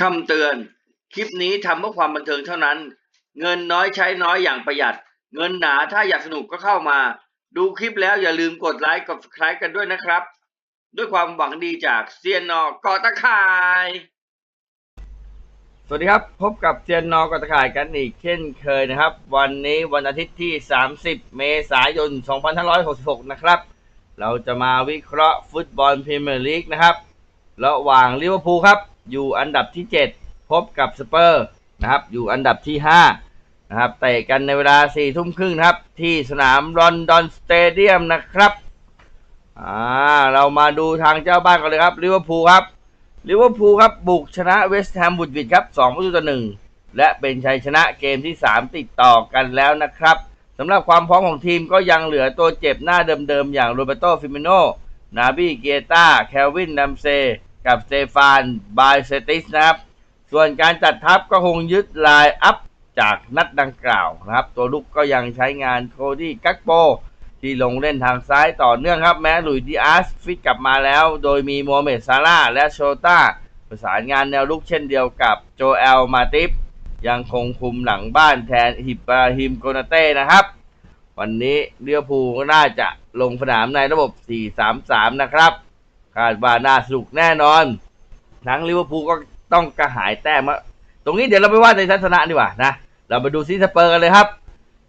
คำเตือน คลิปนี้ทำเพื่อความบันเทิงเท่านั้น เงินน้อยใช้น้อยอย่างประหยัด เงินหนาถ้าอยากสนุกก็เข้ามา ดูคลิปแล้วอย่าลืมกดไลค์กด subscribe กันด้วยนะครับ ด้วยความหวังดีจากเซียนนอกอตะคาย สวัสดีครับ พบกับเซียนนอกอตะขายกันอีกเช่นเคยนะครับ วันนี้วันอาทิตย์ที่ 30 เมษายน 2566 นะครับ เราจะมาวิเคราะห์ฟุตบอลพรีเมียร์ลีกนะครับ ระหว่างลิเวอร์พูลครับ อยู่อันดับที่ 7 พบกับสเปอร์นะครับ อยู่อันดับที่ 5 นะครับเตะกันในเวลา4ทุ่มครึ่งครับ ที่สนามลอนดอนสเตเดียมนะครับอ่าเรามาดูทางเจ้าบ้านกันเลยครับลิเวอร์พูลครับลิเวอร์พูลครับบุกชนะเวสต์แฮมบูดวิดครับ2ประตูต่อ1และเป็นชัยชนะเกมที่ 3 ติดต่อกันแล้วนะครับสำหรับความพร้อมของทีมก็ยังเหลือตัวเจ็บหน้าเดิมๆ อย่างโรเบโตฟิมิโน นาบีเกตาแคลวินดัมเซ กับสเตฟานบายเซติสนะครับ ส่วนการจัดทัพก็คงยึดลน์อัพจากนัดดังกล่าวนะครับ ตัวลุกก็ยังใช้งานโคดี้กักโป ที่ลงเล่นทางซ้ายต่อเนื่องครับ แม้หลุยดิอาสฟิตกลับมาแล้ว โดยมีโมเมดซาร่าและโชต้าประสานงานแนวลุกเช่นเดียวกับโจเอลมาติฟยังคงคุมหลังบ้านแทนฮิบราฮิมโกนาเต้นะครับ วันนี้เลียวภูก็น่าจะลงสนามในระบบ 4-3-3 นะครับ คาดว่าน่าสนุกแน่นอน ทั้งลิเวอร์พูลก็ต้องกระหายแต้มตรงนี้เดี๋ยวเราไปว่าในทัศนะดีกว่านะ เรามาดูซิสเปอร์กันเลยครับ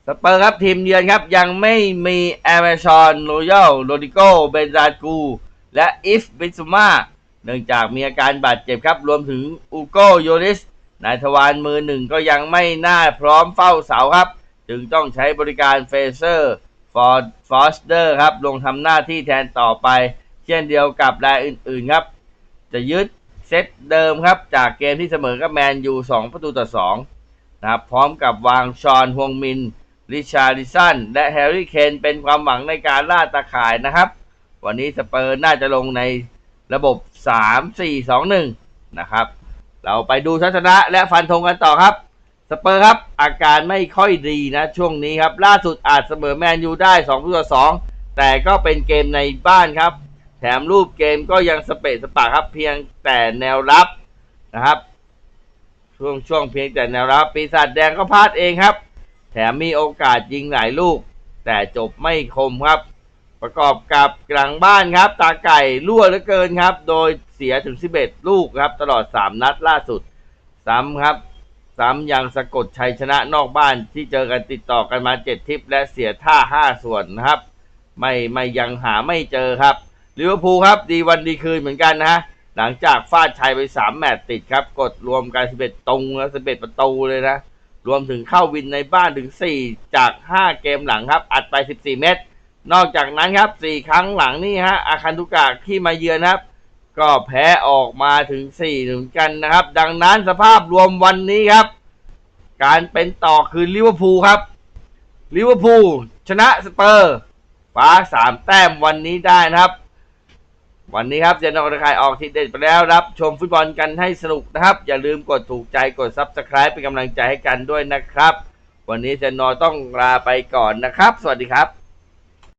สเปอร์ครับทีมเยือนครับ ยังไม่มีแอมชอนโรยัลโรดิโกเบนซากู และอิฟบิซูมาเนื่องจากมีอาการบาดเจ็บครับ รวมถึงอูโกโยริสนายทวารมือหนึ่งก็ยังไม่น่าพร้อมเฝ้าเสาครับ จึงต้องใช้บริการเฟเซอร์ฟอร์ฟอสเดอร์ครับ ลงทำหน้าที่แทนต่อไป เช่นเดียวกับรายอื่นๆครับ จะยึดเซตเดิมครับ จากเกมที่เสมอกับแมนยู2ประตูต่อ2นะครับพร้อมกับวางชอนฮวงมินริชาริสันและแฮร์รี่เคนเป็นความหวังในการล่าตาข่ายนะครับ วันนี้สเปอร์น่าจะลงในระบบ 3 4 2 1 นะครับ เราไปดูทัศนะและฟันธงกันต่อครับ สเปอร์ครับอาการไม่ค่อยดีนะช่วงนี้ครับ ล่าสุดอาจเสมอแมนยูได้2ประตูต่อ2แต่ก็เป็นเกมในบ้านครับ แถมรูปเกมก็ยังสเปะสปะครับ เพียงแต่แนวรับนะครับ ช่วงช่วงเพียงแต่แนวรับ ปีศาจแดงก็พลาดเองครับ แถมมีโอกาสยิงหลายลูก แต่จบไม่คมครับ ประกอบกับกลางบ้านครับ ตาไก่รั่วเหลือเกินครับ โดยเสียถึง 11 ลูกครับ ตลอด 3 นัดล่าสุดซ้ำครับซ้ำยังสะกดชัยชนะนอกบ้านที่เจอกันติดต่อกันมา 7 ทิปและเสียท่า 5 ส่วนนะครับ ไม่ไม่ยังหาไม่เจอครับ ลิเวอร์พูลครับ ดีวันดีคืนเหมือนกันนะฮะหลังจากฟาดชัยไป 3 แมตช์ติดครับ กดรวมกัน 11 ตรงและ11 ประตูเลยนะ รวมถึงเข้าวินในบ้านถึง 4 จาก 5 เกมหลังครับ อัดไป 14 เม็ดนอกจากนั้นครับ 4 ครั้งหลังนี่ฮะอาคันตุกะที่มาเยือนครับ ก็แพ้ออกมาถึง 4 เหมือนกันนะครับ ดังนั้นสภาพรวมวันนี้ครับ การเป็นต่อคือลิเวอร์พูลครับลิเวอร์พูลชนะสเปอร์ฟ้าสามแต้มวันนี้ได้นะครับ วันนี้ครับเจนนอกระข่ายออกทีเด็ดไปแล้วรับ ชมฟุตบอลกันให้สนุกนะครับ อย่าลืมกดถูกใจกด Subscribe เป็นกำลังใจให้กันด้วยนะครับ วันนี้เจนนอต้องลาไปก่อนนะครับ สวัสดีครับ